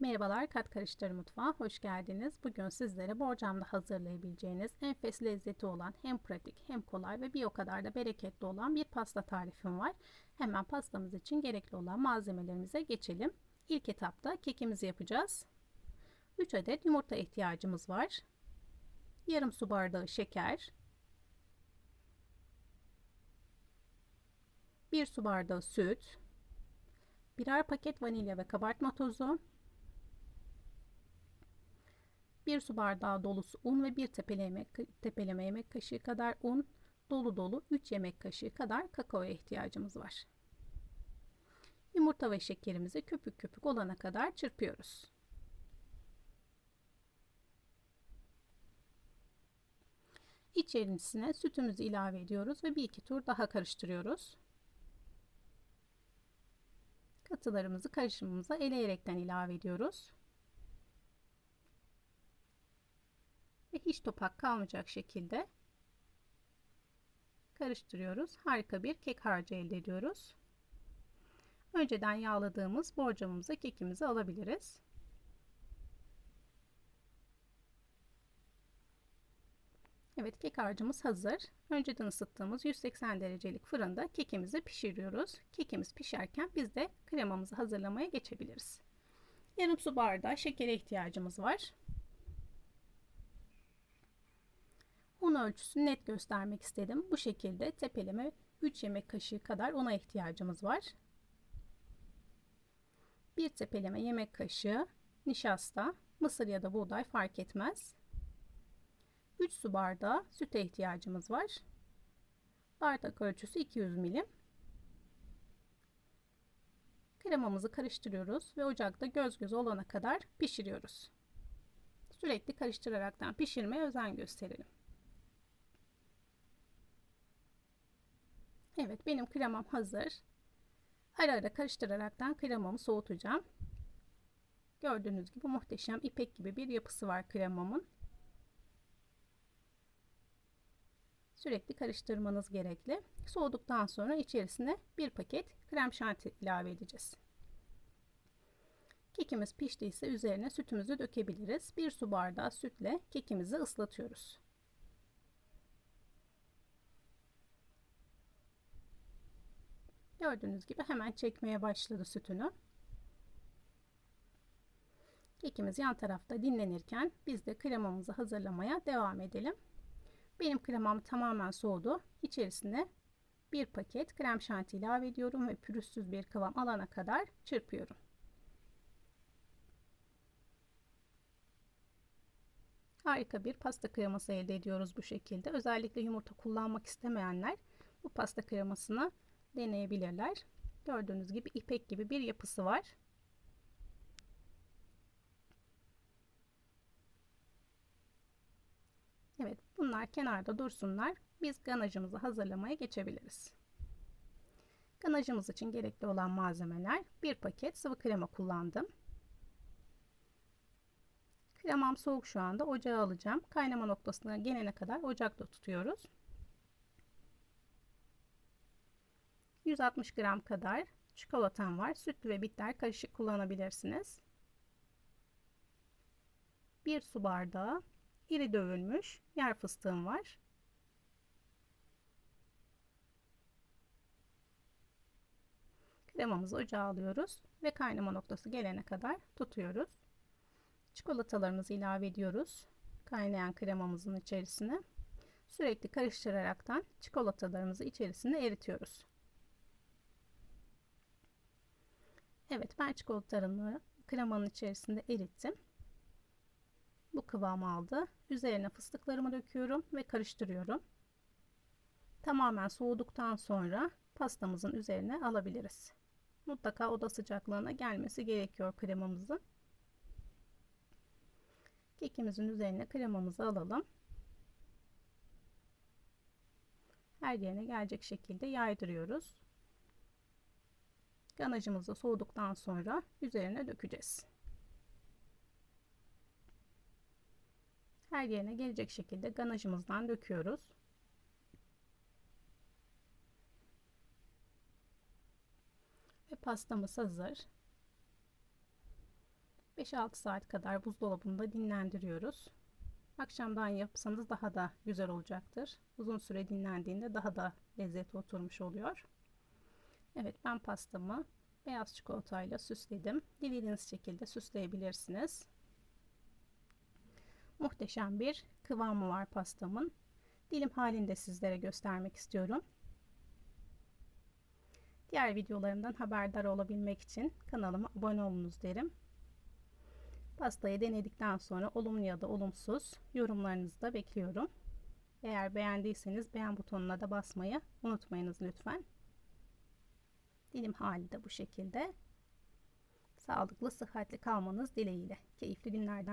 Merhabalar Kat Karıştır Mutfağı hoş geldiniz. Bugün sizlere borcamda hazırlayabileceğiniz enfes lezzeti olan hem pratik hem kolay ve bir o kadar da bereketli olan bir pasta tarifim var. Hemen pastamız için gerekli olan malzemelerimize geçelim. İlk etapta kekimizi yapacağız. 3 adet yumurta ihtiyacımız var. Yarım su bardağı şeker. 1 su bardağı süt. Birer paket vanilya ve kabartma tozu, 1 su bardağı dolusu un ve 1 tepeleme, tepeleme yemek kaşığı kadar un, dolu dolu 3 yemek kaşığı kadar kakaoya ihtiyacımız var. Yumurta ve şekerimizi köpük köpük olana kadar çırpıyoruz. İçerisine sütümüzü ilave ediyoruz ve bir iki tur daha karıştırıyoruz. Katılarımızı karışımımıza eleyerekten ilave ediyoruz. Ve hiç topak kalmayacak şekilde karıştırıyoruz. Harika bir kek harcı elde ediyoruz. Önceden yağladığımız borcamımıza kekimizi alabiliriz. Evet kek harcımız hazır. Önceden ısıttığımız 180 derecelik fırında kekimizi pişiriyoruz. Kekimiz pişerken biz de kremamızı hazırlamaya geçebiliriz. Yarım su bardağı şekere ihtiyacımız var. Un ölçüsünü net göstermek istedim. Bu şekilde tepeleme 3 yemek kaşığı kadar una ihtiyacımız var. Bir tepeleme yemek kaşığı nişasta, mısır ya da buğday fark etmez. 3 su bardağı süte ihtiyacımız var. Bardak ölçüsü 200 milim. Kremamızı karıştırıyoruz ve ocakta göz göz olana kadar pişiriyoruz. Sürekli karıştıraraktan pişirmeye özen gösterelim. Evet benim kremam hazır. Ara ara karıştıraraktan kremamı soğutacağım. Gördüğünüz gibi muhteşem ipek gibi bir yapısı var kremamın. Sürekli karıştırmanız gerekli. Soğuduktan sonra içerisine bir paket krem şanti ilave edeceğiz. Kekimiz piştiyse üzerine sütümüzü dökebiliriz. Bir su bardağı sütle kekimizi ıslatıyoruz. Gördüğünüz gibi hemen çekmeye başladı sütünü. Kekimiz yan tarafta dinlenirken biz de kremamızı hazırlamaya devam edelim. Benim kremam tamamen soğudu. İçerisine bir paket krem şanti ilave ediyorum ve pürüzsüz bir kıvam alana kadar çırpıyorum. Harika bir pasta kreması elde ediyoruz bu şekilde. Özellikle yumurta kullanmak istemeyenler bu pasta kremasını deneyebilirler. Gördüğünüz gibi ipek gibi bir yapısı var. Evet bunlar kenarda dursunlar. Biz ganajımızı hazırlamaya geçebiliriz. Ganajımız için gerekli olan malzemeler bir paket sıvı krema kullandım. Kremam soğuk şu anda ocağa alacağım. Kaynama noktasına gelene kadar ocakta tutuyoruz. 160 gram kadar çikolatam var. Sütlü ve bitter karışık kullanabilirsiniz. 1 su bardağı iri dövülmüş yer fıstığım var. Kremamızı ocağa alıyoruz ve kaynama noktası gelene kadar tutuyoruz. Çikolatalarımızı ilave ediyoruz. Kaynayan kremamızın içerisine. Sürekli karıştıraraktan çikolatalarımızı içerisine eritiyoruz. Evet ben çikolatalarımı kremanın içerisinde erittim. Bu kıvam aldı. Üzerine fıstıklarımı döküyorum ve karıştırıyorum. Tamamen soğuduktan sonra pastamızın üzerine alabiliriz. Mutlaka oda sıcaklığına gelmesi gerekiyor kremamızın. Kekimizin üzerine kremamızı alalım. Her yerine gelecek şekilde yaydırıyoruz. Ganajımızı soğuduktan sonra üzerine dökeceğiz. Her yerine gelecek şekilde ganajımızdan döküyoruz. Ve pastamız hazır. 5-6 saat kadar buzdolabında dinlendiriyoruz. Akşamdan yapsanız daha da güzel olacaktır. Uzun süre dinlendiğinde daha da lezzeti oturmuş oluyor. Evet ben pastamı beyaz çikolatayla süsledim. Dilediğiniz şekilde süsleyebilirsiniz. Muhteşem bir kıvamı var pastamın. Dilim halinde sizlere göstermek istiyorum. Diğer videolarımdan haberdar olabilmek için kanalıma abone olunuz derim. Pastayı denedikten sonra olumlu ya da olumsuz yorumlarınızı da bekliyorum. Eğer beğendiyseniz beğen butonuna da basmayı unutmayınız lütfen. Dilim hali de bu şekilde. Sağlıklı, sıhhatli kalmanız dileğiyle. Keyifli günlerden